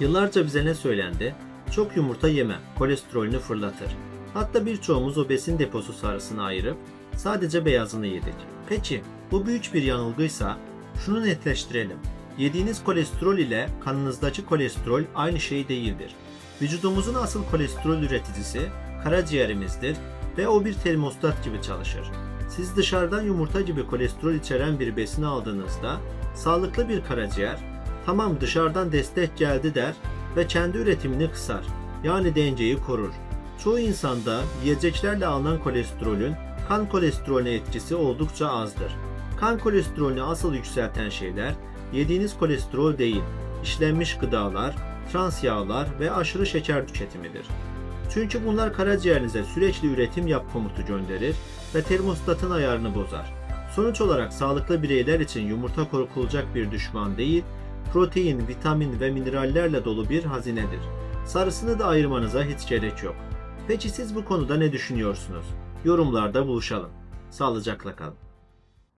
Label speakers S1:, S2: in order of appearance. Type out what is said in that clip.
S1: Yıllarca bize ne söylendi? Çok yumurta yeme, kolesterolünü fırlatır. Hatta birçoğumuz o besin deposu sarısını ayırıp sadece beyazını yedik. Peki bu büyük bir yanılgıysa şunu netleştirelim. Yediğiniz kolesterol ile kanınızdaki kolesterol aynı şey değildir. Vücudumuzun asıl kolesterol üreticisi karaciğerimizdir ve o bir termostat gibi çalışır. Siz dışarıdan yumurta gibi kolesterol içeren bir besin aldığınızda sağlıklı bir karaciğer tamam dışarıdan destek geldi der ve kendi üretimini kısar. Yani dengeyi korur. Çoğu insanda yiyeceklerle alınan kolesterolün kan kolesterolüne etkisi oldukça azdır. Kan kolesterolünü asıl yükselten şeyler yediğiniz kolesterol değil, işlenmiş gıdalar, trans yağlar ve aşırı şeker tüketimidir. Çünkü bunlar karaciğerinize sürekli üretim yap komutu gönderir ve termostatın ayarını bozar. Sonuç olarak sağlıklı bireyler için yumurta korkulacak bir düşman değil, protein, vitamin ve minerallerle dolu bir hazinedir. Sarısını da ayırmanıza hiç gerek yok. Peki siz bu konuda ne düşünüyorsunuz? Yorumlarda buluşalım. Sağlıcakla kalın.